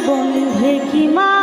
বন্ধে কি মা?